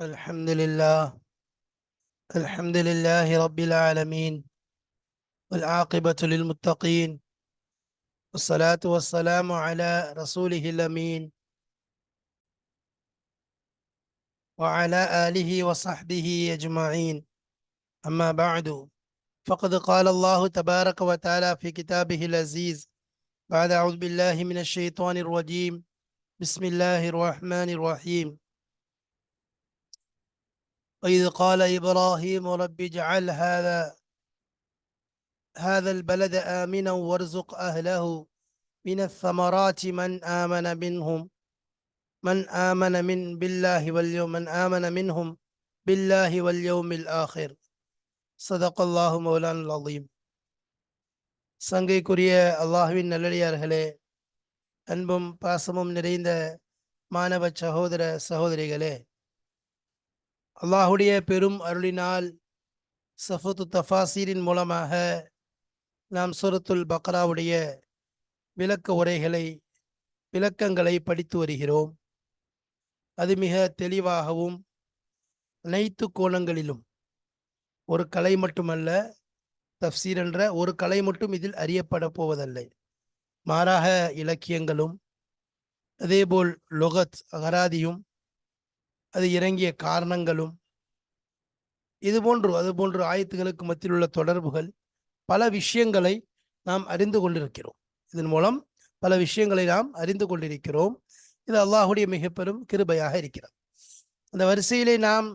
الحمد لله. الحمد لله رب العالمين. والعاقبة للمتقين. والصلاة والسلام على رسوله الأمين. وعلى آله وصحبه أجمعين. أما بعد فقد قال الله تبارك وتعالى في كتابه العزيز بعد أعوذ بالله من الشيطان الرجيم. بسم الله الرحمن الرحيم. وإذ قال إبراهيم رب اجعل هذا هذا البلد آمنا وارزق أهله من الثمرات من آمن منهم من آمن من بالله واليوم من آمن منهم بالله واليوم الآخر صدق الله مولانا العظيم சங்கைக்குரிய அல்லாஹுவின் நல்லடியார்களே அன்பும் பாசமும் நிறைந்த மாணவ சகோதர சகோதரிகளே அல்லாஹுடைய பெரும் அருளினால் சஃபத்து தஃபாசீரின் மூலமாக நாம் சுரத்துல் பக்ராவுடைய விளக்க உரைகளை விளக்கங்களை படித்து வருகிறோம். அது மிக தெளிவாகவும் அனைத்து கோணங்களிலும். ஒரு கலை மட்டுமல்ல தப்சீர் என்ற ஒரு கலை மட்டும் இதில் அறியப்பட போவதல்ல. மாறாக இலக்கியங்களும் அதேபோல் லொகத் அகராதியும் அது இறங்கிய காரணங்களும் இது போன்று அது போன்று ஆயத்துகளுக்கு மத்தியில் உள்ள தொடர்புகள் பல விஷயங்களை நாம் அறிந்து கொண்டிருக்கிறோம். இதன் மூலம் பல விஷயங்களை நாம் அறிந்து கொண்டிருக்கிறோம். இது அல்லாஹுடைய மிக பெரும் கிருபையாக இருக்கிறது. அந்த வரிசையிலே நாம்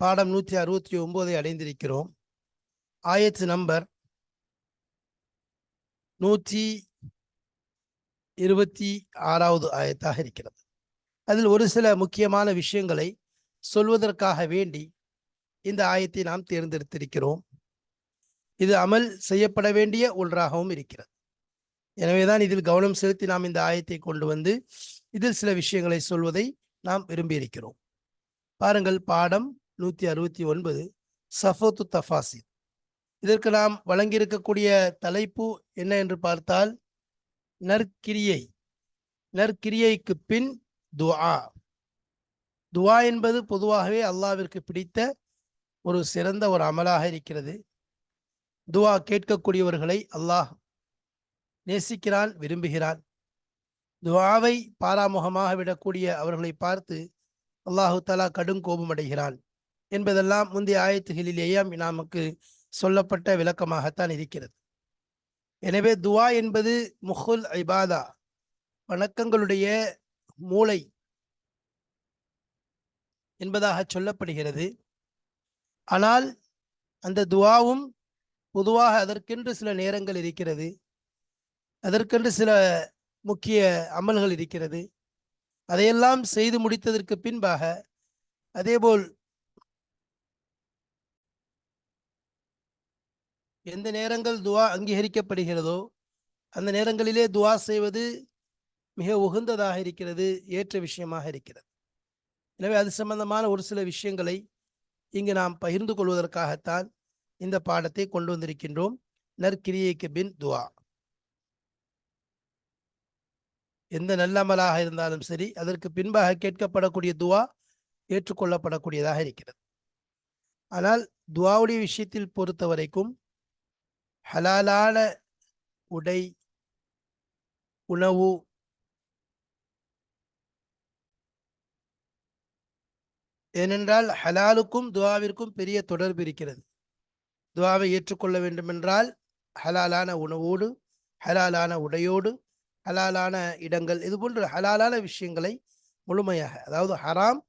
பாடம் நூற்றி அறுபத்தி ஒன்பதை அடைந்திருக்கிறோம். ஆயத்து நம்பர் நூற்றி இருபத்தி ஆறாவது ஆயத்தாக இருக்கிறது. அதில் ஒரு சில முக்கியமான விஷயங்களை சொல்வதற்காக வேண்டி இந்த ஆயத்தை நாம் தேர்ந்தெடுத்திருக்கிறோம். இது அமல் செய்யப்பட வேண்டிய ஒன்றாகவும் இருக்கிறது. எனவேதான் இதில் கவனம் செலுத்தி நாம் இந்த ஆயத்தை கொண்டு வந்து இதில் சில விஷயங்களை சொல்வதை நாம் விரும்பியிருக்கிறோம். பாருங்கள் பாடம் நூற்றி அறுபத்தி ஒன்பது சஃபோத்து தஃபாசி இதற்கு நாம் வழங்கியிருக்கக்கூடிய தலைப்பு என்ன என்று பார்த்தால் நற்கிரியை. நற்கிரியைக்கு பின் துஆ துவா என்பது பொதுவாகவே அல்லாவிற்கு பிடித்த ஒரு சிறந்த ஒரு அமலாக இருக்கிறது. துவா கேட்கக்கூடியவர்களை அல்லாஹ் நேசிக்கிறான் விரும்புகிறான். துவாவை பாராமுகமாக விடக்கூடிய அவர்களை பார்த்து அல்லாஹு தலா கடும் கோபம் அடைகிறான் என்பதெல்லாம் முந்தைய ஆயத்துகளிலேயே நமக்கு சொல்லப்பட்ட விளக்கமாகத்தான் இருக்கிறது. எனவே துவா என்பது முஹுல் ஐபாதா வணக்கங்களுடைய மூளை என்பதாக சொல்லப்படுகிறது. ஆனால் அந்த துவாவும் பொதுவாக அதற்கென்று சில நேரங்கள் இருக்கிறது. அதற்கென்று சில முக்கிய அமல்கள் இருக்கிறது. அதையெல்லாம் செய்து முடித்ததற்கு பின்பாக அதேபோல் எந்த நேரங்கள் துவா அங்கீகரிக்கப்படுகிறதோ அந்த நேரங்களிலே துவா செய்வது மிக உகந்ததாக இருக்கிறது ஏற்ற விஷயமாக இருக்கிறது. எனவே அது சம்பந்தமான ஒரு சில விஷயங்களை இங்கு நாம் பகிர்ந்து கொள்வதற்காகத்தான் இந்த பாடத்தை கொண்டு வந்திருக்கின்றோம். நற்கிரியைக்கு பின் துவா. எந்த நல்லமலாக இருந்தாலும் சரி அதற்கு பின்பாக கேட்கப்படக்கூடிய துவா ஏற்றுக்கொள்ளப்படக்கூடியதாக இருக்கிறது. ஆனால் துவாவுடைய விஷயத்தில் பொறுத்த வரைக்கும் ஹலாலான உடை உணவு ஏனென்றால் ஹலாலுக்கும் துவாவிற்கும் பெரிய தொடர்பு இருக்கிறது. துவாவை ஏற்றுக்கொள்ள வேண்டுமென்றால் ஹலாலான உணவோடு ஹலாலான உடையோடு ஹலாலான இடங்கள் இது போன்ற ஹலாலான விஷயங்களை முழுமையாக அதாவது ஹராம்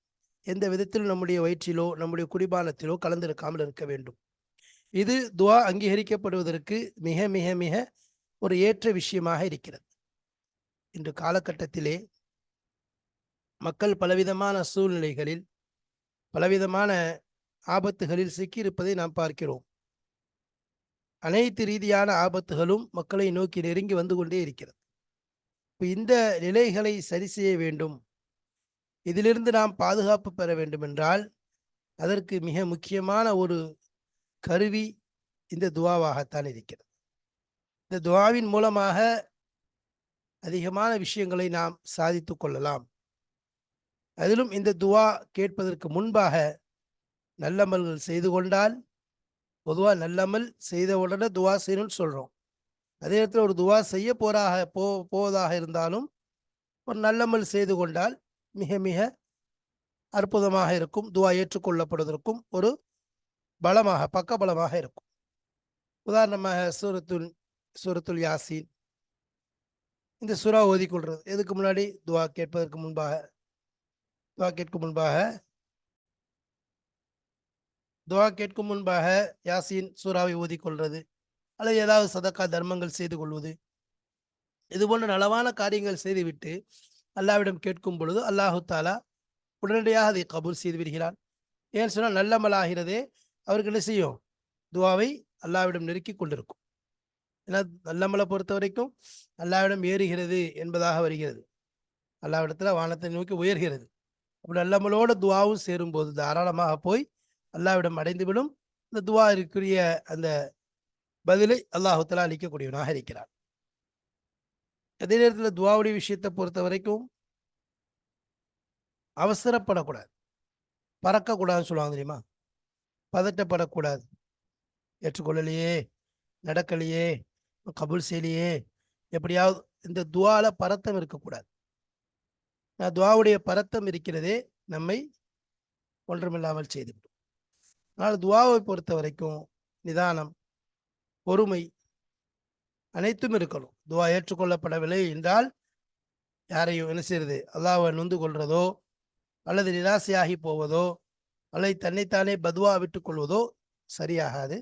எந்த விதத்தில் நம்முடைய வயிற்றிலோ நம்முடைய குடிபானத்திலோ கலந்திருக்காமல் இருக்க வேண்டும். இது துவா அங்கீகரிக்கப்படுவதற்கு மிக மிக மிக ஒரு ஏற்ற விஷயமாக இருக்கிறது. இன்று காலகட்டத்திலே மக்கள் பலவிதமான சூழ்நிலைகளில் பலவிதமான ஆபத்துகளில் சிக்கியிருப்பதை நாம் பார்க்கிறோம். அனைத்து ரீதியான ஆபத்துகளும் மக்களை நோக்கி நெருங்கி வந்து கொண்டே இருக்கிறது. இந்த நிலைகளை சரி செய்ய வேண்டும். இதிலிருந்து நாம் பாதுகாப்பு பெற வேண்டுமென்றால் அதற்கு மிக முக்கியமான ஒரு கருவி இந்த துவாவாகத்தான் இருக்கிறது. இந்த துவாவின் மூலமாக அதிகமான விஷயங்களை நாம் சாதித்து கொள்ளலாம். அதிலும் இந்த துவா கேட்பதற்கு முன்பாக நல்லமல்கள் செய்து கொண்டால் பொதுவாக நல்லமல் செய்த உடனே துவா செய்யணும்னு சொல்கிறோம் அதே நேரத்தில் ஒரு துவா செய்ய போறாக போ போவதாக இருந்தாலும் ஒரு நல்லமல் செய்து கொண்டால் மிக மிக அற்புதமாக இருக்கும். துவா ஏற்றுக்கொள்ளப்படுவதற்கும் ஒரு பலமாக பக்க பலமாக இருக்கும். உதாரணமாக சூரத்துல் சூரத்துல் யாசின். இந்த சுறா ஓதிக்கொள்றது. எதுக்கு முன்னாடி துவா கேட்பதற்கு முன்பாக துவா கேட்கும் முன்பாக துவா கேட்கும் முன்பாக யாசின் சூறாவை ஓதிக்கொள்றது அல்லது ஏதாவது சதக்கா தர்மங்கள் செய்து கொள்வது இது போன்ற நலவான காரியங்கள் செய்துவிட்டு அல்லாவிடம் கேட்கும் பொழுது அல்லாஹு தாலா உடனடியாக அதை கபூல் செய்து விடுகிறான். ஏன் சொன்னால் நல்லமலாகிறதே அவருக்கு என்ன செய்யும்? துவாவை அல்லாவிடம் நெருக்கி கொண்டிருக்கும். ஏன்னா நல்லமலை பொறுத்த வரைக்கும் அல்லாவிடம் ஏறுகிறது என்பதாக வருகிறது. அல்லாவிடத்தில் வானத்தை நோக்கி உயர்கிறது. அப்படி நல்லமலோட துவாவும் சேரும்போது தாராளமாக போய் அல்லாவிடம் அடைந்துவிடும் இந்த துவா இருக்கிற அந்த பதிலை அல்லாஹுத்தலா அளிக்கக்கூடியவனாக இருக்கிறார் அதே நேரத்தில் துவாவுடைய விஷயத்தை பொறுத்த வரைக்கும் அவசரப்படக்கூடாது. பறக்கக்கூடாதுன்னு சொல்லுவாங்க தெரியுமா? பதட்டப்படக்கூடாது. ஏற்றுக்கொள்ளலையே நடக்கலையே கபூல் செய்யலையே எப்படியாவது இந்த துவால பரத்தம் இருக்கக்கூடாது. துவாவுடைய பரத்தம் இருக்கிறதே நம்மை ஒன்றுமில்லாமல் செய்துவிடும். ஆனால் துவாவை பொறுத்த வரைக்கும் நிதானம் பொறுமை அனைத்தும் இருக்கணும். துவா ஏற்றுக்கொள்ளப்படவில்லை என்றால் யாரையும் என்ன செய்யறது அல்லாவை நொந்து கொள்றதோ அல்லது நிராசையாகி போவதோ அல்லது தன்னைத்தானே பதுவா விட்டுக்கொள்வதோ சரியாகாது.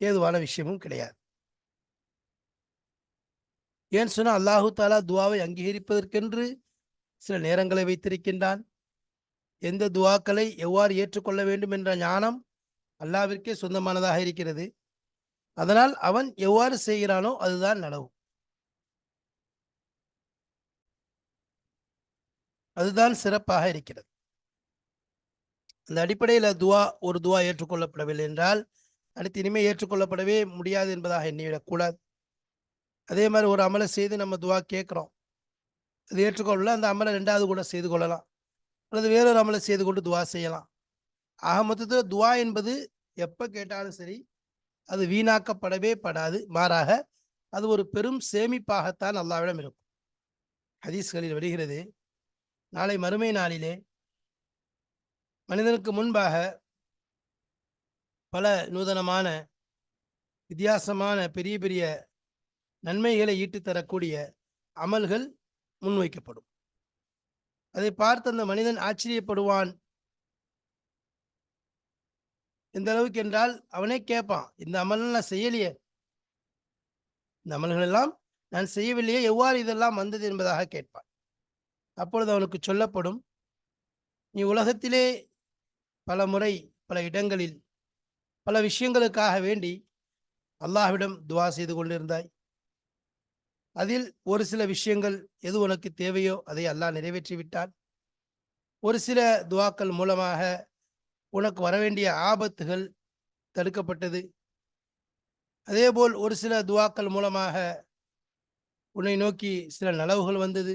ஏதுவான விஷயமும் கிடையாது. ஏன் சொன்னால் அல்லாஹு தாலா துவாவை அங்கீகரிப்பதற்கென்று சில நேரங்களை வைத்திருக்கின்றான். எந்த துவாக்களை எவ்வாறு ஏற்றுக்கொள்ள வேண்டும் என்ற ஞானம் அல்லாவிற்கே சொந்தமானதாக இருக்கிறது. அதனால் அவன் எவ்வாறு செய்கிறானோ அதுதான் நடவும் அதுதான் சிறப்பாக இருக்கிறது. அந்த அடிப்படையில் துவா ஒரு துவா ஏற்றுக்கொள்ளப்படவில்லை என்றால் அடுத்து இனிமேல் ஏற்றுக்கொள்ளப்படவே முடியாது என்பதாக எண்ணிவிடக்கூடாது. அதே மாதிரி ஒரு அமலை செய்து நம்ம துவா கேட்குறோம். அது ஏற்றுக்கொள்ள அந்த அமலை ரெண்டாவது கூட செய்து கொள்ளலாம். அல்லது வேறொரு அமலை செய்து கொண்டு துவா செய்யலாம். ஆக மொத்தத்தில் துவா என்பது எப்போ கேட்டாலும் சரி அது வீணாக்கப்படவே படாது. மாறாக அது ஒரு பெரும் சேமிப்பாகத்தான் அல்லாவிடம் இருக்கும். ஹதீஸ்களில் வருகிறது நாளை மறுமை நாளிலே மனிதனுக்கு முன்பாக பல நூதனமான வித்தியாசமான பெரிய பெரிய நன்மைகளை ஈட்டுத் தரக்கூடிய அமல்கள் முன்வைக்கப்படும். அதை பார்த்து அந்த மனிதன் ஆச்சரியப்படுவான். எந்த அளவுக்கு என்றால் அவனே கேட்பான் இந்த அமல்லாம் நான் செய்யலையே. இந்த அமல்கள் எல்லாம் நான் செய்யவில்லையே எவ்வாறு இதெல்லாம் வந்தது என்பதாக கேட்பான். அப்பொழுது அவனுக்கு சொல்லப்படும் நீ உலகத்திலே பல முறை பல இடங்களில் பல விஷயங்களுக்காக வேண்டி அல்லாஹ்விடம் துவா செய்து கொண்டிருந்தாய். அதில் ஒரு சில விஷயங்கள் எது உனக்கு தேவையோ அதை அல்லாஹ் நிறைவேற்றி விட்டான் ஒரு சில துவாக்கள் மூலமாக உனக்கு வரவேண்டிய ஆபத்துகள் தடுக்கப்பட்டது. அதேபோல் ஒரு சில துவாக்கள் மூலமாக உன்னை நோக்கி சில நலவுகள் வந்தது.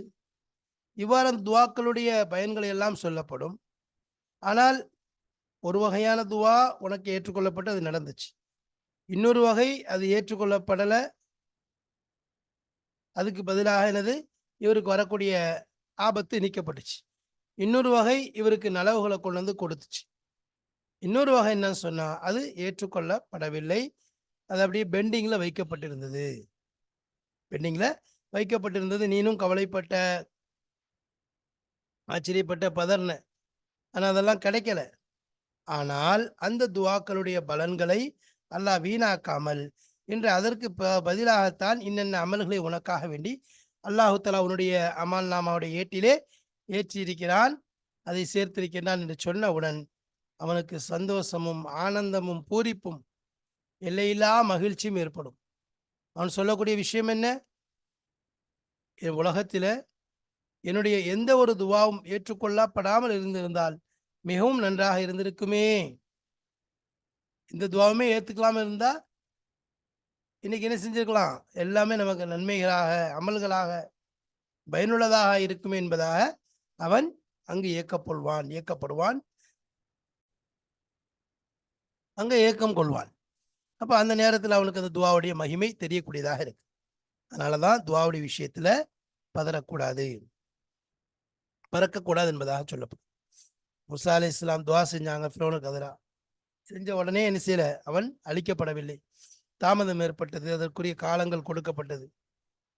இவ்வாறு அந்த துவாக்களுடைய பயன்கள் எல்லாம் சொல்லப்படும். ஆனால் ஒரு வகையான துவா உனக்கு ஏற்றுக்கொள்ளப்பட்டு அது நடந்துச்சு. இன்னொரு வகை அது ஏற்றுக்கொள்ளப்படலை. அதுக்கு பதிலாக என்னது? இவருக்கு வரக்கூடிய ஆபத்து நீக்கப்பட்டுச்சு. இன்னொரு வகை இவருக்கு நலவுகளை கொண்டு வந்து கொடுத்துச்சு. இன்னொரு வகை என்னன்னு சொன்னால் அது ஏற்றுக்கொள்ளப்படவில்லை. அது அப்படியே பெண்டிங்கில் வைக்கப்பட்டிருந்தது. பெண்டிங்கில் வைக்கப்பட்டிருந்தது. நீனும் கவலைப்பட்ட ஆச்சரியப்பட்ட பதர்ன. ஆனால் அதெல்லாம் கிடைக்கல. ஆனால் அந்த துவாக்களுடைய பலன்களை அல்லாஹ் வீணாக்காமல் என்று அதற்கு ப பதிலாகத்தான் இன்னென்ன அமல்களை உனக்காக வேண்டி அல்லாஹு தலா உன்னுடைய அமல் நாமாவுடைய ஏட்டிலே ஏற்றியிருக்கிறான். அதை சேர்த்திருக்கிறான் என்று சொன்னவுடன் அவனுக்கு சந்தோஷமும் ஆனந்தமும் பூரிப்பும் எல்லையில்லா மகிழ்ச்சியும் ஏற்படும். அவன் சொல்லக்கூடிய விஷயம் என்ன? என் உலகத்தில் என்னுடைய எந்த ஒரு துவாவும் ஏற்றுக்கொள்ளப்படாமல் இருந்திருந்தால் மிகவும் நன்றாக இருந்திருக்குமே. இந்த துவாவுமே ஏற்றுக்கலாமல் இருந்தால் இன்னைக்கு என்ன செஞ்சிருக்கலாம்? எல்லாமே நமக்கு நன்மைகளாக அமல்களாக பயனுள்ளதாக இருக்குமே என்பதாக அவன் அங்கு ஏக்கப்பொள்வான் இயக்கப்படுவான் அங்க ஏக்கம் கொள்வான். அப்போ அந்த நேரத்தில் அவனுக்கு அந்த துவாவுடைய மகிமை தெரியக்கூடியதாக இருக்கு. அதனாலதான் துவாவுடைய விஷயத்துல பதறக்கூடாது. பறக்கக்கூடாது என்பதாக சொல்லப்படும். முசா அலி இஸ்லாம் துவா செஞ்சாங்க ஃபிரோனுக்கு எதிராக செஞ்ச உடனே என்ன செய்யல? அவன் அழிக்கப்படவில்லை. தாமதம் ஏற்பட்டது அதற்குரிய காலங்கள் கொடுக்கப்பட்டது.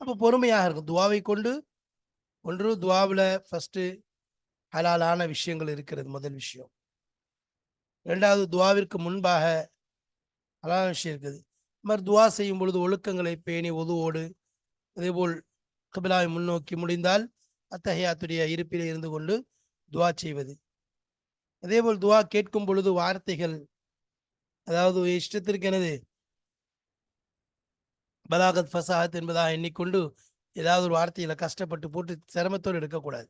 அப்போ பொறுமையாக இருக்கும் துவாவை கொண்டு ஒன்று துவாவில் ஃபஸ்ட்டு ஹலாலான விஷயங்கள் இருக்கிறது முதல் விஷயம். ரெண்டாவது துவாவிற்கு முன்பாக ஹலாலான விஷயம் இருக்குது. மாதிரி துவா செய்யும் பொழுது ஒழுக்கங்களை பேணி ஒதுவோடு அதேபோல் கபிலாவை முன்னோக்கி முடிந்தால் அத்தகையாத்துடைய இருப்பிலே இருந்து கொண்டு துவா செய்வது. அதேபோல் துவா கேட்கும் பொழுது வார்த்தைகள் அதாவது இஷ்டத்திற்கு எனது பலாகத் ஃபசாத் என்பதாக எண்ணிக்கொண்டு ஏதாவது ஒரு வார்த்தையில கஷ்டப்பட்டு போட்டு சிரமத்தோடு எடுக்கக்கூடாது.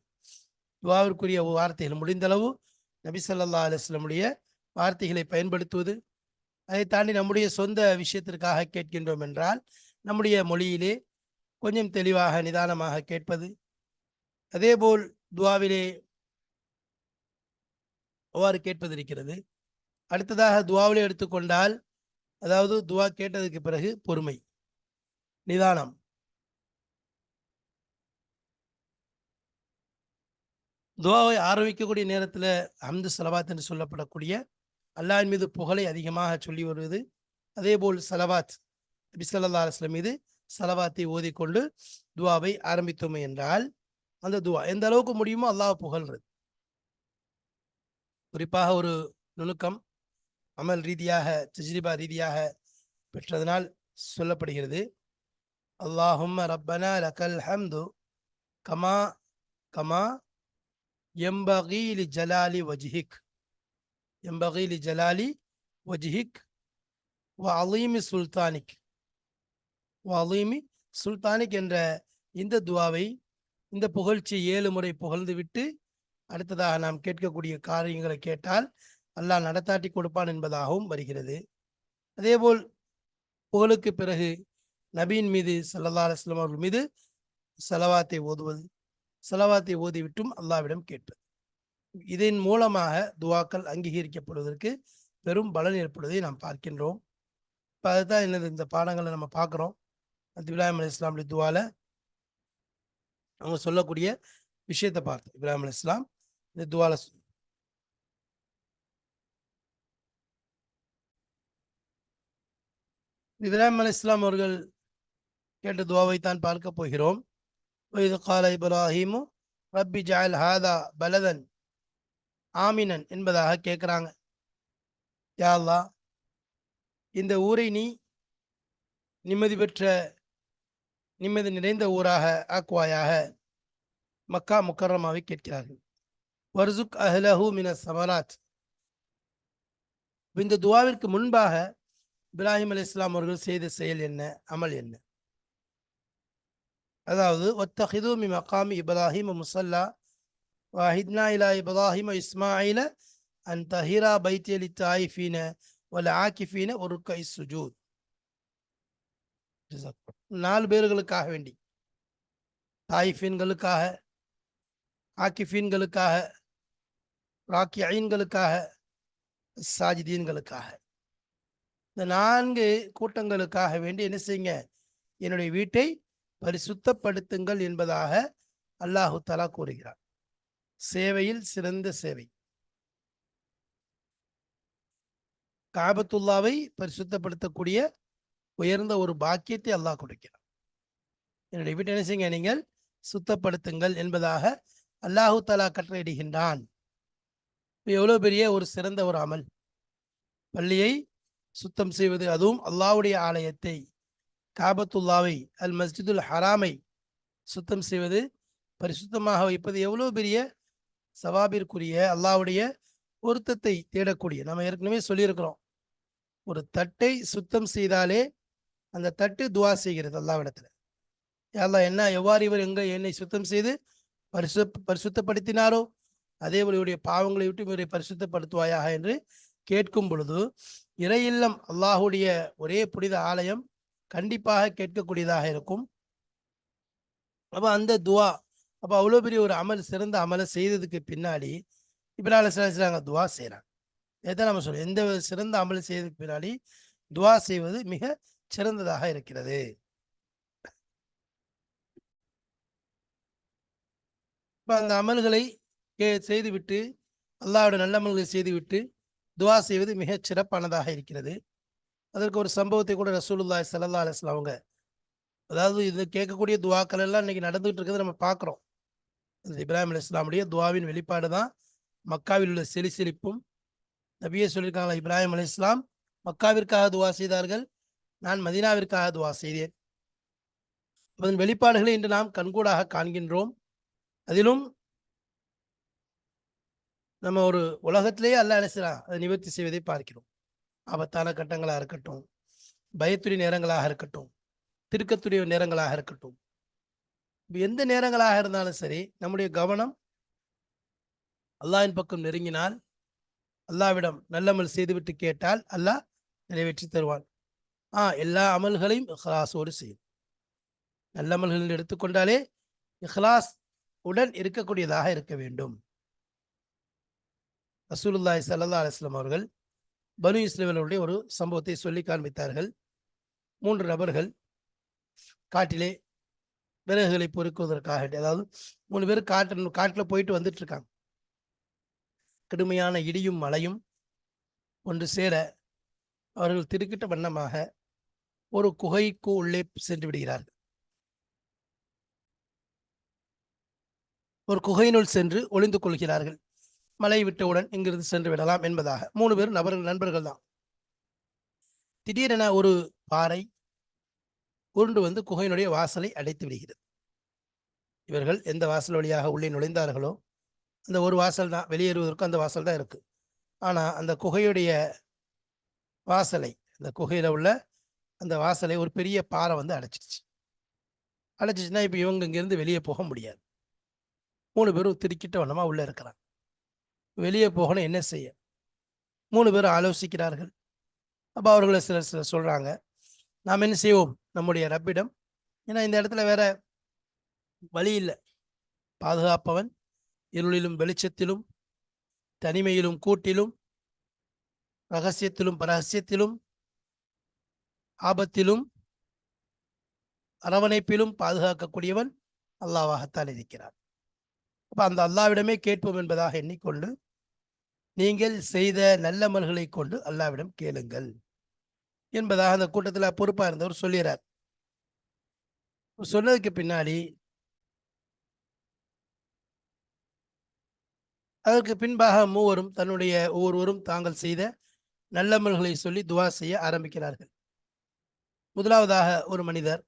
துவாவிற்குரிய வார்த்தைகள் முடிந்தளவு நபி ஸல்லல்லாஹு வார்த்தைகளை பயன்படுத்துவது அதை தாண்டி நம்முடைய சொந்த விஷயத்திற்காக கேட்கின்றோம் என்றால் நம்முடைய மொழியிலே கொஞ்சம் தெளிவாக நிதானமாக கேட்பது அதேபோல் துவாவிலே அவ்வாறு கேட்பது இருக்கிறது. அடுத்ததாக துவாவிலே எடுத்துக்கொண்டால் அதாவது துவா கேட்டதுக்கு பிறகு பொறுமை. நிதானம். துவாவை ஆரம்பிக்கக்கூடிய நேரத்தில் அம்து சலவாத் என்று சொல்லப்படக்கூடிய அல்லாஹின் மீது புகழை அதிகமாக சொல்லி வருவது. அதேபோல் சலவாத் நபி ஸல்லல்லாஹு மீது சலவாத்தை ஓதிக்கொண்டு துவாவை ஆரம்பித்தோமே என்றால் அந்த துவா எந்த அளவுக்கு முடியுமோ அல்லாஹ் புகழ்றது. குறிப்பாக ஒரு நுணுக்கம் அமல் ரீதியாக தஜ்ரிபா ரீதியாக பெற்றதனால் சொல்லப்படுகிறது. அல்லாஹும்ம ரப்பனா லக்கல் ஹம்து கமா கமா எம்பகி லி ஜலாலி வஜ்ஹிக் எம்பகீலி ஜலாலி வஜ்ஹிக் வ அலீமி சுல்தானிக் வ அலீமி சுல்தானிக் என்ற இந்த துவாவை இந்த புகழ்ச்சி ஏழு முறை புகழ்ந்துவிட்டு அடுத்ததாக நாம் கேட்கக்கூடிய காரியங்களை கேட்டால் அல்லாஹ் நடத்தாட்டி கொடுப்பான் என்பதாகவும் வருகிறது. அதேபோல் புகழுக்கு பிறகு நபியின் மீது சல்லல்லா அலுவலாம் அவர்கள் மீது செலவாத்தை ஓதுவது செலவாத்தை ஓதிவிட்டும் அல்லாவிடம் கேட்பது. இதன் மூலமாக துவாக்கள் அங்கீகரிக்கப்படுவதற்கு பெரும் பலன் ஏற்படுவதை நாம் பார்க்கின்றோம். இப்போ அதுதான் என்னது இந்த பாடங்களை நம்ம பார்க்குறோம். இப்ராஹிம் அலி இஸ்லாமுடைய துவால அவங்க சொல்லக்கூடிய விஷயத்தை பார்த்தோம். இப்ராஹிம் அலி இஸ்லாம் இந்த துவால இப்ராஹிம் அலி இஸ்லாம் அவர்கள் என்ற துவாவைத்தான் பார்க்க போகிறோம். இது கால இப்ராஹிமு ரப்பி ஜாயல் ஹாதா பலதன் ஆமினன் என்பதாக கேட்குறாங்க. யாழ்லா இந்த ஊரை நீ நிம்மதி பெற்ற நிம்மதி நிறைந்த ஊராக ஆக்குவாயாக? மக்கா முக்கரமாவை கேட்கிறார்கள். வர்சுக் அஹ்லஹு மின சமராத். இந்த துவாவிற்கு முன்பாக இப்ராஹிம் அலி இஸ்லாம் அவர்கள் செய்த செயல் என்ன? அமல் என்ன? அதாவது ஒத்தஹிது மி மகாமி இப்ராஹிம் முசல்லா வாஹித்னா இலா இப்ராஹிம் இஸ்மாயில அன் தஹிரா பைத்தியலி தாயிஃபீன ஒல ஆக்கிஃபீன ஒரு கை சுஜூத். நாலு பேர்களுக்காக வேண்டி. தாயிஃபீன்களுக்காக ஆக்கிஃபீன்களுக்காக ராக்கியீன்களுக்காக சாஜிதீன்களுக்காக. இந்த நான்கு கூட்டங்களுக்காக வேண்டி என்ன செய்யுங்க? என்னுடைய வீட்டை பரிசுத்தப்படுத்துங்கள் என்பதாக அல்லாஹு தலா கூறுகிறார். சேவையில் சிறந்த சேவை. காபத்துல்லாவை பரிசுத்தப்படுத்தக்கூடிய உயர்ந்த ஒரு பாக்கியத்தை அல்லாஹ் கொடுக்கிறார். என்னுடைய வீட்டை என்ன செய்யுங்க நீங்கள் சுத்தப்படுத்துங்கள் என்பதாக அல்லாஹு தலா கட்டளையிடுகின்றான். இப்போ எவ்வளோ பெரிய ஒரு சிறந்த ஒரு அமல். பள்ளியை சுத்தம் செய்வது அதுவும் அல்லாவுடைய ஆலயத்தை காபத்துல்லாவை அல் மஸ்ஜிதுல் ஹராமை சுத்தம் செய்வது பரிசுத்தமாக வைப்பது எவ்வளோ பெரிய சவாபிற்குரிய அல்லாஹ்வுடைய பொருத்தத்தை தேடக்கூடிய. நம்ம ஏற்கனவே சொல்லியிருக்கிறோம். ஒரு தட்டை சுத்தம் செய்தாலே அந்த தட்டு துவா செய்கிறது அல்லாவிடத்துல யாரெல்லாம் என்ன எவ்வாறு இவர் எங்கே என்னை சுத்தம் செய்து பரிசு பரிசுத்தப்படுத்தினாரோ அதே இவருடைய பாவங்களை விட்டு இவரை பரிசுத்தப்படுத்துவாயாக என்று கேட்கும் பொழுது இறையில்லம் அல்லாஹுடைய ஒரே புனித ஆலயம் கண்டிப்பாக கேட்கக்கூடியதாக இருக்கும். அப்போ அந்த துவா அப்போ அவ்வளோ பெரிய ஒரு அமல் சிறந்த அமலை செய்ததுக்கு பின்னாடி இப்போ செய்கிறாங்க துவா செய்கிறாங்க இதை நம்ம சொல்லுவோம் எந்த சிறந்த அமல் செய்ததுக்கு பின்னாடி துவா செய்வது மிக சிறந்ததாக இருக்கிறது. இப்போ அந்த அமல்களை கே- செய்துவிட்டு அல்லாவோட நல்ல அமல்களை செய்துவிட்டு துவா செய்வது மிகச் சிறப்பானதாக இருக்கிறது. அதற்கு ஒரு சம்பவத்தை கூட ரசூலுல்லாய் சல்லா அலிஸ்லாம் அவங்க அதாவது இது கேட்கக்கூடிய துவாக்கள் எல்லாம் இன்னைக்கு நடந்துகிட்டு இருக்கிறத நம்ம பார்க்குறோம். இப்ராஹிம் அலி இஸ்லாமுடைய துவாவின் வெளிப்பாடு தான். மக்காவில் உள்ள செலிசெலிப்பும் நபியே சொல்லியிருக்காங்களா இப்ராஹிம் அலி இஸ்லாம் மக்காவிற்காக துவா செய்தார்கள் நான் மதீனாவிற்காக துவா செய்தேன். அதன் வெளிப்பாடுகளை இன்று நாம் கண்கூடாக காண்கின்றோம். அதிலும் நம்ம ஒரு உலகத்திலேயே அல்ல அனுசலாம் அதை நிவர்த்தி செய்வதை பார்க்கிறோம். ஆபத்தான கட்டங்களாக இருக்கட்டும். பயத்துடைய நேரங்களாக இருக்கட்டும். திருக்கத்துடைய நேரங்களாக இருக்கட்டும். எந்த நேரங்களாக இருந்தாலும் சரி நம்முடைய கவனம் அல்லாஹின் பக்கம் நெருங்கினால் அல்லாவிடம் நல்லமல் செய்துவிட்டு கேட்டால் அல்லாஹ் நிறைவேற்றி தருவான். ஆ எல்லா அமல்களையும் இஹ்லாஸோடு செய்யும். நல்ல அமல்கள் எடுத்துக்கொண்டாலே இஹ்லாஸ் உடன் இருக்கக்கூடியதாக இருக்க வேண்டும். ரசூலுல்லாய் சல்லா அலுவலாம் அவர்கள் பனு இஸ்ரவேலுடைய ஒரு சம்பவத்தை சொல்லி காண்பித்தார்கள். மூன்று நபர்கள் காட்டிலே விறகுகளை பொறுக்குவதற்காக அதாவது மூணு பேர் காட்டு காட்டில் போயிட்டு வந்துட்டு இருக்காங்க கடுமையான இடியும் மழையும் ஒன்று சேர அவர்கள் திருக்கிட்ட வண்ணமாக ஒரு குகைக்கு உள்ளே சென்று விடுகிறார்கள். ஒரு குகையினுள் சென்று ஒளிந்து கொள்கிறார்கள். மழை விட்டவுடன் இங்கிருந்து சென்று விடலாம் என்பதாக. மூணு பேர் நபர்கள் நண்பர்கள் தான் திடீரென ஒரு பாறை உருண்டு வந்து குகையினுடைய வாசலை அடைத்து விடுகிறது. இவர்கள் எந்த வாசல் வழியாக உள்ளே நுழைந்தார்களோ அந்த ஒரு வாசல் தான் வெளியேறுவதற்கும் அந்த வாசல் தான் இருக்கு. ஆனால் அந்த குகையுடைய வாசலை அந்த குகையில் உள்ள அந்த வாசலை ஒரு பெரிய பாறை வந்து அடைச்சிடுச்சு அடைச்சிச்சுன்னா இப்போ இவங்க இங்கேருந்து வெளியே போக முடியாது. மூணு பேரும் திருக்கிட்ட வண்ணமாக உள்ளே இருக்கிறாங்க. வெளியே போகணும் என்ன செய்ய? மூணு பேரும் ஆலோசிக்கிறார்கள். அப்போ அவர்களை சிலர் சிலர் சொல்றாங்க. நாம் என்ன செய்வோம்? நம்முடைய ரப்பிடம். ஏன்னா இந்த இடத்துல வேற வழி இல்லை. பாதுகாப்பவன் இருளிலும் வெளிச்சத்திலும் தனிமையிலும் கூட்டிலும் ரகசியத்திலும் பரகசியத்திலும் ஆபத்திலும் அரவணைப்பிலும் பாதுகாக்கக்கூடியவன் அல்லாவாகத்தான் இருக்கிறான். அப்போ அந்த அல்லாவிடமே கேட்போம் என்பதாக எண்ணிக்கொண்டு நீங்கள் செய்த நல்லமல்களை கொண்டு அல்லாவிடம் கேளுங்கள். என்பதாக அந்த கூட்டத்தில் பொறுப்பாக இருந்தவர் சொல்லிடுறார் சொன்னதுக்கு பின்னாடி அதற்கு பின்பாக மூவரும் தன்னுடைய ஒவ்வொருவரும் தாங்கள் செய்த நல்லமல்களை சொல்லி துவா செய்ய ஆரம்பிக்கிறார்கள். முதலாவதாக ஒரு மனிதர்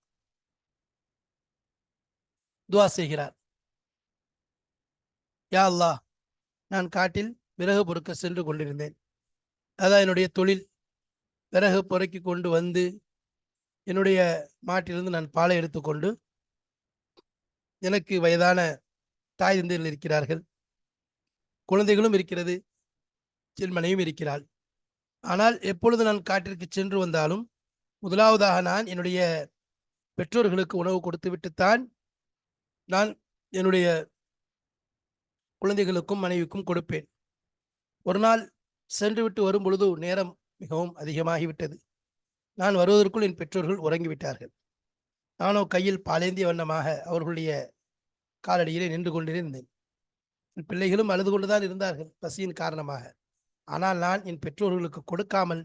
துவா செய்கிறார். யா அல்லாஹ் நான் காட்டில் விறகு பொறுக்க சென்று கொண்டிருந்தேன். அதான் என்னுடைய தொழில். விறகு பொறுக்கி கொண்டு வந்து என்னுடைய மாட்டிலிருந்து நான் பாலை எடுத்துக்கொண்டு எனக்கு வயதான தாய் தந்தைகள் இருக்கிறார்கள். குழந்தைகளும் இருக்கிறது. சிறுமனையும் இருக்கிறாள். ஆனால் எப்பொழுது நான் காட்டிற்கு சென்று வந்தாலும் முதலாவதாக நான் என்னுடைய பெற்றோர்களுக்கு உணவு கொடுத்து விட்டுத்தான் நான் என்னுடைய குழந்தைகளுக்கும் மனைவிக்கும் கொடுப்பேன். ஒரு நாள் சென்று விட்டு வரும் பொழுது நேரம் மிகவும் அதிகமாகிவிட்டது. நான் வருவதற்குள் என் பெற்றோர்கள் உறங்கிவிட்டார்கள். நானோ கையில் பாலேந்திய வண்ணமாக அவர்களுடைய காலடியிலே நின்று கொண்டிருந்தேன். என் பிள்ளைகளும் அழுது கொண்டுதான் இருந்தார்கள் பசியின் காரணமாக. ஆனால் நான் என் பெற்றோர்களுக்கு கொடுக்காமல்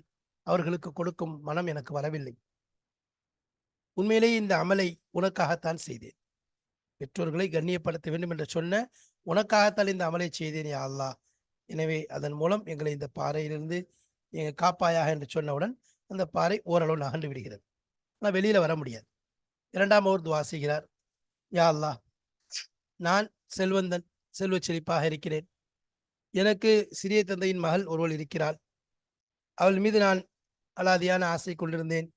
அவர்களுக்கு கொடுக்கும் மனம் எனக்கு வரவில்லை. உண்மையிலேயே இந்த அமலை உனக்காகத்தான் செய்தேன். பெற்றோர்களை கண்ணியப்படுத்த வேண்டும் என்று சொன்ன உனக்காகத்தான் இந்த அமலை செய்தேன் யா அல்லாஹ். எனவே அதன் மூலம் எங்களை இந்த பாறையிலிருந்து எங்கள் காப்பாயாக என்று சொன்னவுடன் அந்த பாறை ஓரளவு நகண்டு விடுகிறது. ஆனால் வெளியில் வர முடியாது. இரண்டாம் அவர் துவா செய்கிறார் யா அல்லாஹ் நான் செல்வந்தன் செல்வ செழிப்பாக இருக்கிறேன். எனக்கு சிறிய தந்தையின் மகள் ஒருவள் இருக்கிறாள். அவள் மீது நான் அலாதியான ஆசை கொண்டிருந்தேன்.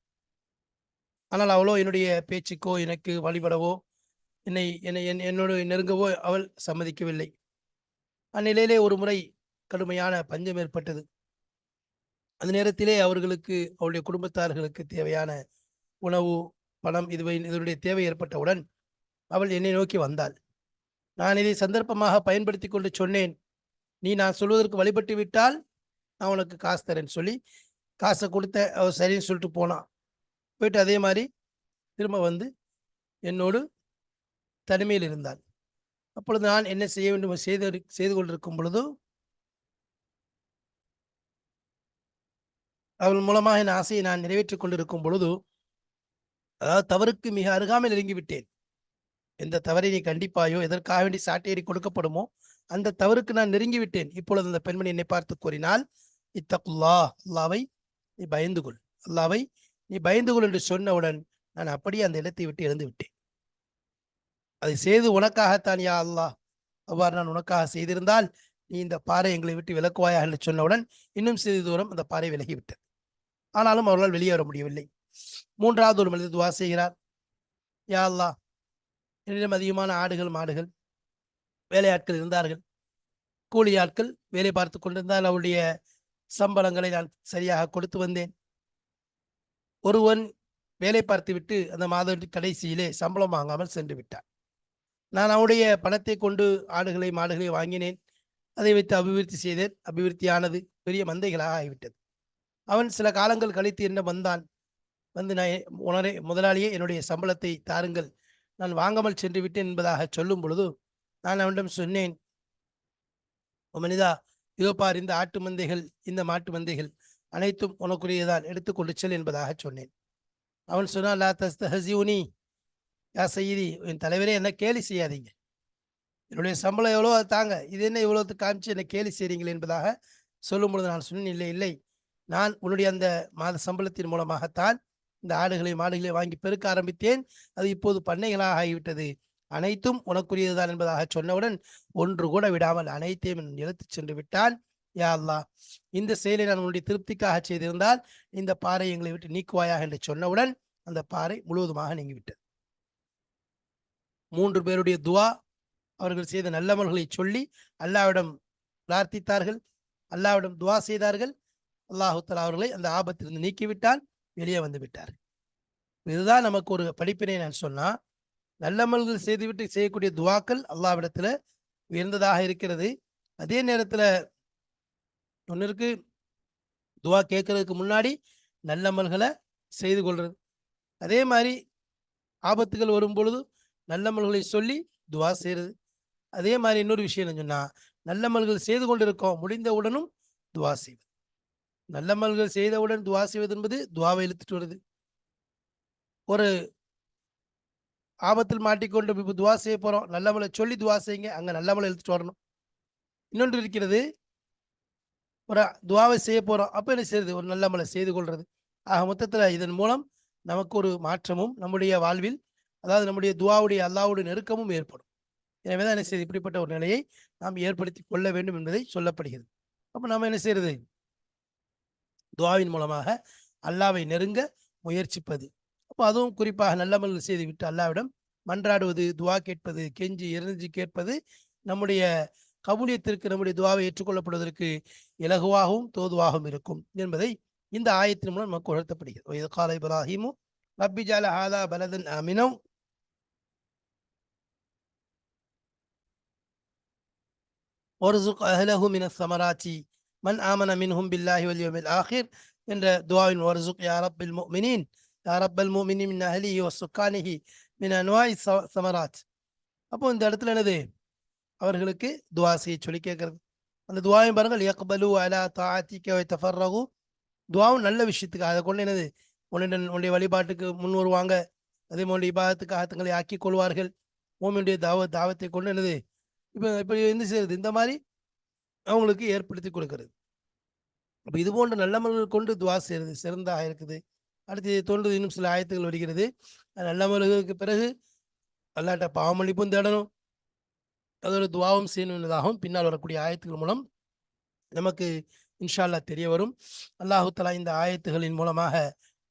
ஆனால் அவளோ என்னுடைய பேச்சுக்கோ எனக்கு வழிபடவோ என்னை என்னை என் என்னோடு நெருங்கவோ அவள் சம்மதிக்கவில்லை. அந்நிலையிலே ஒரு முறை கடுமையான பஞ்சம் ஏற்பட்டது. அந்த நேரத்திலே அவர்களுக்கு அவருடைய குடும்பத்தார்களுக்கு தேவையான உணவு பணம் இதுவை இதனுடைய தேவை ஏற்பட்டவுடன் அவள் என்னை நோக்கி வந்தாள். நான் இதை சந்தர்ப்பமாக பயன்படுத்தி கொண்டு சொன்னேன். நீ நான் சொல்வதற்கு வழிபட்டு விட்டால் நான் உனக்கு காசு தரேன்னு சொல்லி காசை கொடுத்த அவ சரின்னு சொல்லிட்டு போனான் போயிட்டு அதே மாதிரி திரும்ப வந்து என்னோடு தனிமையில் இருந்தாள். அப்பொழுது நான் என்ன செய்ய வேண்டும் செய்து செய்து கொண்டிருக்கும் பொழுதும் அவள் மூலமாக என் ஆசையை நான் நிறைவேற்றிக் கொண்டிருக்கும் பொழுது அதாவது தவறுக்கு மிக அருகாமல் நெருங்கி விட்டேன் எந்த தவறை நீ கண்டிப்பாயோ எதற்காக வேண்டி சாட்டையடி கொடுக்கப்படுமோ அந்த தவறுக்கு நான் நெருங்கி விட்டேன் இப்பொழுது அந்த பெண்மணி என்னை பார்த்து கூறினால் இத்தகுல்லா அல்லாவை நீ பயந்து கொள். அல்லாவை நீ பயந்து கொள் என்று சொன்னவுடன் நான் அப்படியே அந்த இடத்தை விட்டு இறந்து விட்டேன். அதை செய்து உனக்காகத்தான் யா அல்லாஹ். அவ்வாறு நான் உனக்காக செய்திருந்தால் நீ இந்த பாறை எங்களை விட்டு விலக்குவாயா என்று சொன்னவுடன் இன்னும் சிறிது தூரம் அந்த பாறை விலகிவிட்டது. ஆனாலும் அவர்களால் வெளியே வர முடியவில்லை. மூன்றாவது ஒரு மனிதர் துவா செய்கிறார். யா அல்லா என்னிடம் அதிகமான ஆடுகள் மாடுகள் வேலையாட்கள் இருந்தார்கள். கூலி ஆட்கள் வேலை பார்த்து கொண்டிருந்தால் அவருடைய சம்பளங்களை நான் சரியாக கொடுத்து வந்தேன். ஒருவன் வேலை பார்த்துவிட்டு அந்த மாத கடைசியிலே சம்பளம் வாங்காமல் சென்று விட்டான். நான் அவனுடைய பணத்தை கொண்டு ஆடுகளை மாடுகளை வாங்கினேன். அதை வைத்து அபிவிருத்தி செய்தேன். அபிவிருத்தியானது பெரிய மந்தைகளாக ஆகிவிட்டது. அவன் சில காலங்கள் கழித்து என்ன வந்தான்? வந்து நான் உணரே முதலாளியே என்னுடைய சம்பளத்தை தாருங்கள். நான் வாங்காமல் சென்று விட்டேன் என்பதாக சொல்லும் பொழுது நான் அவனிடம் சொன்னேன் மனிதா இதோ பார் இந்த ஆட்டு மந்தைகள் இந்த மாட்டு மந்தைகள் அனைத்தும் உனக்குரியதான் எடுத்துக்கொண்டு செல் என்பதாக சொன்னேன். அவன் சொன்னான் லா தஸ்தஹசியூனி யா செய்தி என் தலைவரே என்ன கேலி செய்யாதீங்க. என்னுடைய சம்பளம் எவ்வளோ தாங்க. இது என்ன இவ்வளோத்து காமிச்சு என்ன கேலி செய்கிறீங்களே என்பதாக சொல்லும் பொழுது நான் சொன்னேன் இல்லை இல்லை. நான் உன்னுடைய அந்த மாத சம்பளத்தின் மூலமாகத்தான் இந்த ஆடுகளை மாடுகளை வாங்கி பெருக்க ஆரம்பித்தேன். அது இப்போது பண்ணைகளாக ஆகிவிட்டது. அனைத்தும் உனக்குரியதுதான் என்பதாக சொன்னவுடன் ஒன்று கூட விடாமல் அனைத்தையும் நிலத்து சென்று விட்டான். யா அல்லாஹ் இந்த செயலை நான் உன்னுடைய திருப்திக்காக செய்திருந்தால் இந்த பாறை எங்களை விட்டு நீக்குவாயாக என்று சொன்னவுடன் அந்த பாறை முழுவதுமாக நீங்கிவிட்டது. மூன்று பேருடைய துவா அவர்கள் செய்த நல்லமல்களை சொல்லி அல்லாவிடம் பிரார்த்தித்தார்கள். அல்லாவிடம் துவா செய்தார்கள். அல்லாஹுத்தலா அவர்களை அந்த ஆபத்திலிருந்து நீக்கிவிட்டான் வெளியே வந்து விட்டார். இதுதான் நமக்கு ஒரு படிப்பினை நான் சொன்னா நல்லமல்கள் செய்துவிட்டு செய்யக்கூடிய துவாக்கள் அல்லாவிடத்துல உயர்ந்ததாக இருக்கிறது. அதே நேரத்துல ஒன்று இருக்கு துவா கேட்கறதுக்கு முன்னாடி நல்லமல்களை செய்து கொள்றது. அதே மாதிரி ஆபத்துகள் வரும் பொழுது நல்லமல்களை சொல்லி துவா செய்யறது அதே மாதிரி இன்னொரு விஷயம் என்ன சொன்னா நல்லமல்கள் செய்து கொண்டிருக்கோம் முடிந்தவுடனும் துவா செய்வது. நல்லமல்கள் செய்தவுடன் துவா செய்வது என்பது துவாவை இழுத்துட்டு வருது. ஒரு ஆபத்தில் மாட்டிக்கொண்டு இப்போ துவா செய்ய போகிறோம் நல்லமலை சொல்லி துவா செய்யுங்க. அங்கே நல்லமலை இழுத்துட்டு வரணும். இன்னொன்று இருக்கிறது ஒரு துவாவை செய்ய போகிறோம் அப்போ என்ன செய்யுது ஒரு நல்லமலை செய்து கொள்வது ஆக மொத்தத்தில் இதன் மூலம் நமக்கு ஒரு மாற்றமும் நம்முடைய வாழ்வில் அதாவது நம்முடைய துவாவுடைய அல்லாவுடைய நெருக்கமும் ஏற்படும். எனவே தான் என்ன செய்யுது இப்படிப்பட்ட ஒரு நிலையை நாம் ஏற்படுத்தி கொள்ள வேண்டும் என்பதை சொல்லப்படுகிறது. அப்போ நம்ம என்ன செய்யறது துவாவின் மூலமாக அல்லாவை நெருங்க முயற்சிப்பது. அப்போ அதுவும் குறிப்பாக நல்லமல்கள் செய்து விட்டு அல்லாவிடம் மன்றாடுவது துவா கேட்பது கெஞ்சி எரிஞ்சு கேட்பது நம்முடைய கபூலியத்திற்கு நம்முடைய துவாவை ஏற்றுக்கொள்ளப்படுவதற்கு இலகுவாகவும் தோதுவாகவும் இருக்கும் என்பதை இந்த ஆயத்தின் மூலம் நமக்கு உணர்த்தப்படுகிறது. இது கால இப்ராஹிமு ரப்பி ஜால ஹாதா பலதன் அமினம். ஒர்சுக் அஹ்லஹு மின சமராச்சி மன் ஆமன மின்ஹும் பில்லாஹி வல் ஆஹிர் என்ற துவாவின் ஒர்சுக் யா ரப்பில் முஃமினீன் யா ரப்பல் முஃமினீன் மின் அஹ்லிஹி வ சுக்கானிஹி மின் அன்வாய் சமராஜ் அப்போ இந்த இடத்துல என்னது? அவர்களுக்கு துவா செய்ய சொல்லி கேட்கறது அந்த துவாவையும் பாருங்கள் யக்பலு அலா தாத்திக்க தஃபர்ரகு துவாவும் நல்ல விஷயத்துக்கு அதை கொண்டு என்னது? உன்னுடைய உன்னுடைய வழிபாட்டுக்கு முன் வருவாங்க. அதே மாதிரி இபாதத்துக்காக தங்களை ஆக்கி கொள்வார்கள். ஓமியுடைய தாவ தாவத்தை கொண்டு என்னது? இப்போ இப்போ என்ன செய்யறது? இந்த மாதிரி அவங்களுக்கு ஏற்படுத்தி கொடுக்கறது. அப்போ இது போன்ற நல்லமல்கள் கொண்டு துவா செய்கிறது சிறந்தாக இருக்குது. அடுத்து தோன்றது இன்னும் சில ஆயத்துகள் வருகிறது. நல்லமல்களுக்கு பிறகு அல்லாட்ட பாவமளிப்பும் தேடணும். அதோட துவாவும் செய்யணும் என்பதாகவும் பின்னால் வரக்கூடிய ஆயத்துகள் மூலம் நமக்கு இன்ஷா அல்லாஹ் தெரிய வரும். அல்லாஹுத்தலா இந்த ஆயத்துகளின் மூலமாக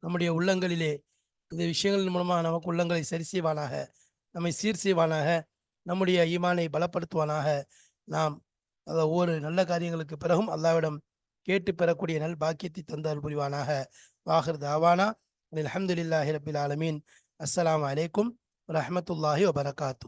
நம்முடைய உள்ளங்களிலே இந்த விஷயங்களின் மூலமாக நமக்கு உள்ளங்களை சரி செய்வானாக நம்மை சீர் செய்வானாக நம்முடைய ஈமானை பலப்படுத்துவானாக நாம் அந்த ஒவ்வொரு நல்ல காரியங்களுக்கு பிறகும் அல்லாவிடம் கேட்டு பெறக்கூடிய நல் பாக்கியத்தை தந்தால் புரிவானாக. வாஹர் தாவானா. அலமதுல்லாஹி ரபில் ஆலமீன். அஸ்லாம் அலைக்கும் ரஹமத்துல்லாஹி வபரகாத்து.